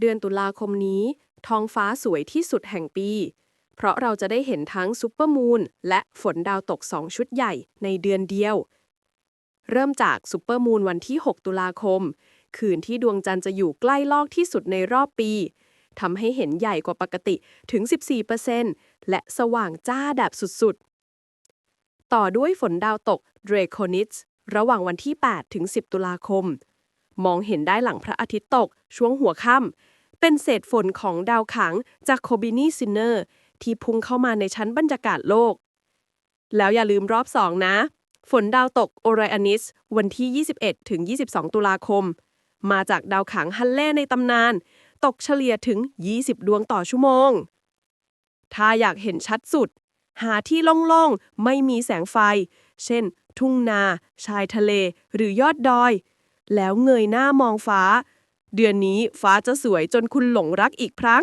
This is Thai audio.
เดือนตุลาคมนี้ ท้องฟ้าสวยที่สุดแห่งปี เพราะเราจะได้เห็นทั้งซุปเปอร์มูนและฝนดาวตก2ชุดใหญ่ในเดือนเดียว เริ่มจากซุปเปอร์มูนวันที่ 6 ตุลาคม คืนที่ดวงจันทร์จะอยู่ใกล้ลอกที่สุดในรอบปีทำให้เห็นใหญ่กว่าปกติถึง 14%และสว่างจ้าแบบสุดๆ ต่อด้วยฝนดาวตกเดรโคนิสระหว่างวันที่ 8 ถึง 10 ตุลาคม มองเห็นได้หลังพระอาทิตย์ตก ช่วงหัวค่ำเป็นเศษฝนของดาวขังจากโคบินีซินเนอร์ที่พุ่งเข้ามาในชั้นบรรยากาศโลก แล้วอย่าลืมรอบ2นะ ฝนดาวตกโอไรอานิส วันที่ 21 ถึง 22 ตุลาคม มาจากดาวขังฮันเล่ในตำนาน ตกเฉลี่ยถึง 20 ดวงต่อชั่วโมง ถ้าอยากเห็นชัดสุด หาที่โล่งๆ ไม่มีแสงไฟ เช่น ทุ่งนา ชายทะเล หรือยอดดอย แล้วเงยหน้ามองฟ้า เดือนนี้ฟ้าจะสวยจนคุณหลงรักอีกครั้ง